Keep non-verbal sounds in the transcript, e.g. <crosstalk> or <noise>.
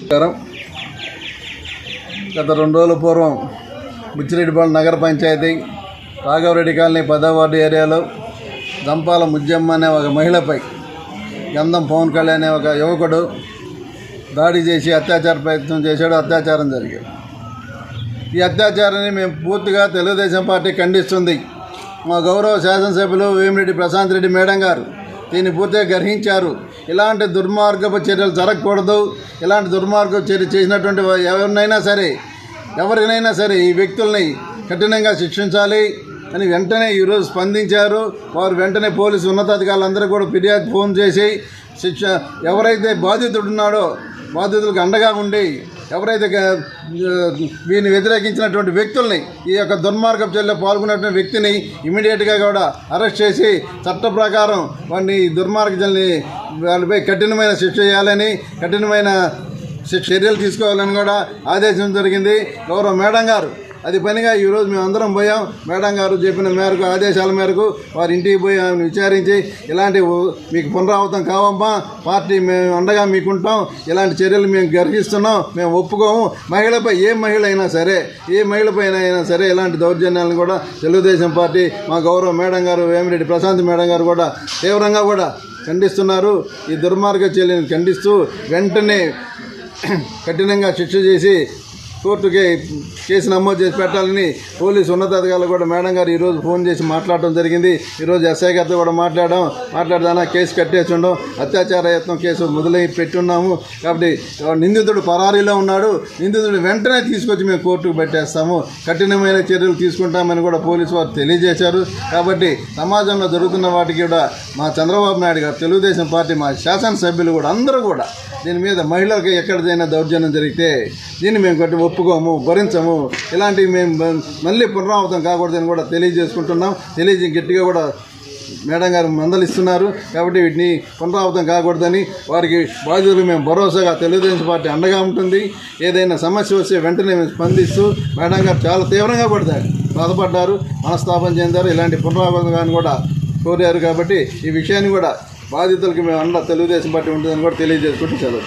నమస్కారం. గత రెండు రోజుల పూర్వం బుచ్చిరెడ్డిపాలెం నగర పంచాయతీ రాఘవరెడ్డి కాలనీ పదో వార్డు ఏరియాలో దంపాల ముజ్జమ్మ అనే ఒక మహిళపై గంధం పవన్ కళ్యాణ్ అనే ఒక యువకుడు దాడి చేసి అత్యాచార ప్రయత్నం చేశాడు. అత్యాచారం జరిగింది ఈ అత్యాచారాన్ని మేము పూర్తిగా తెలుగుదేశం పార్టీ ఖండిస్తుంది. మా గౌరవ శాసనసభ్యులు వేమిరెడ్డి ప్రశాంత్ రెడ్డి మేడం గారు దీన్ని పూర్తిగా గ్రహించారు. ఇలాంటి దుర్మార్గపు చర్యలు జరగకూడదు. ఇలాంటి దుర్మార్గపు చర్య చేసినటువంటి ఎవరినైనా సరే ఎవరినైనా సరే ఈ వ్యక్తుల్ని కఠినంగా శిక్షించాలి. అని వెంటనే ఈరోజు స్పందించారు. వారు వెంటనే పోలీసు ఉన్నతాధికారులందరూ కూడా ఫిర్యాదు ఫోన్ చేసి శిక్ష ఎవరైతే బాధితుడు ఉన్నాడో బాధితులకు అండగా ఉండి ఎవరైతే గ- వీరిని వ్యతిరేకించినటువంటి వ్యక్తుల్ని ఈ యొక్క దుర్మార్గం చర్యలో పాల్గొన్నటువంటి వ్యక్తిని ఇమీడియట్గా కూడా అరెస్ట్ చేసి చట్ట ప్రకారం వాడిని ఈ దుర్మార్గ చర్యల్ని వాళ్ళపై కఠినమైన శిక్ష చేయాలని కఠినమైన చర్యలు తీసుకోవాలని కూడా ఆదేశం జరిగింది. గౌరవ మేడం గారు అది పనిగా ఈరోజు మేము అందరం పోయాం. మేడం గారు చెప్పిన మేరకు ఆదేశాల మేరకు వారి ఇంటికి పోయి ఆమెను విచారించి ఇలాంటి మీకు పునరావృతం కావమ్మా. పార్టీ మేము అండగా మీకుంటాం. ఇలాంటి చర్యలు మేము గర్హిస్తున్నాం. మేము ఒప్పుకోము. మహిళపై ఏ మహిళ అయినా సరే ఏ మహిళపై అయినా సరే ఇలాంటి దౌర్జన్యాలను కూడా తెలుగుదేశం పార్టీ మా గౌరవ మేడం గారు వేమిరెడ్డి ప్రశాంత్ మేడం గారు కూడా తీవ్రంగా కూడా ఖండిస్తున్నారు. ఈ దుర్మార్గ చర్యలను ఖండిస్తూ వెంటనే <clears throat> కఠినంగా శిక్ష చేసి కోర్టుకి కేసు నమోదు చేసి పెట్టాలని పోలీసు ఉన్నతాధికారులు కూడా మేడం గారు ఈరోజు ఫోన్ చేసి మాట్లాడడం జరిగింది. ఈరోజు ఎస్ఐ గారితో కూడా మాట్లాడడం మాట్లాడదానా కేసు కట్టేసి ఉండం. అత్యాచార యత్నం కేసు మొదలై పెట్టున్నాము. కాబట్టి నిందితుడు పరారీలో ఉన్నాడు. నిందితుడు వెంటనే తీసుకొచ్చి మేము కోర్టుకు పెట్టేస్తాము. కఠినమైన చర్యలు తీసుకుంటామని కూడా పోలీసు వారు తెలియజేశారు. కాబట్టి సమాజంలో జరుగుతున్న వాటికి కూడా మా చంద్రబాబు నాయుడు గారు తెలుగుదేశం పార్టీ మా శాసనసభ్యులు కూడా అందరూ కూడా దీని మీద మహిళలకు ఎక్కడిదైనా దౌర్జన్యం జరిగితే దీన్ని మేము కొట్టి ఒప్పుకోము భరించము. ఇలాంటివి మేము మళ్ళీ పునరావృతం కాకూడదని కూడా తెలియజేసుకుంటున్నాం. తెలియజే గట్టిగా కూడా మేడం గారు మందలిస్తున్నారు. కాబట్టి వీటిని పునరావృతం కాకూడదని వారికి బాధ్యతలు మేము భరోసాగా తెలుగుదేశం పార్టీ అండగా ఉంటుంది. ఏదైనా సమస్య వస్తే వెంటనే మేము స్పందిస్తూ మేడం గారు చాలా తీవ్రంగా పడతారు. బాధపడ్డారు మనస్తాపం చెందారు. ఇలాంటి పునరావృతం కూడా కోరారు కాబట్టి ఈ విషయాన్ని కూడా బాధితులకి మేము అండ తెలుగుదేశం పార్టీ ఉంటుందని కూడా తెలియజేసుకుంటూ సెలవు.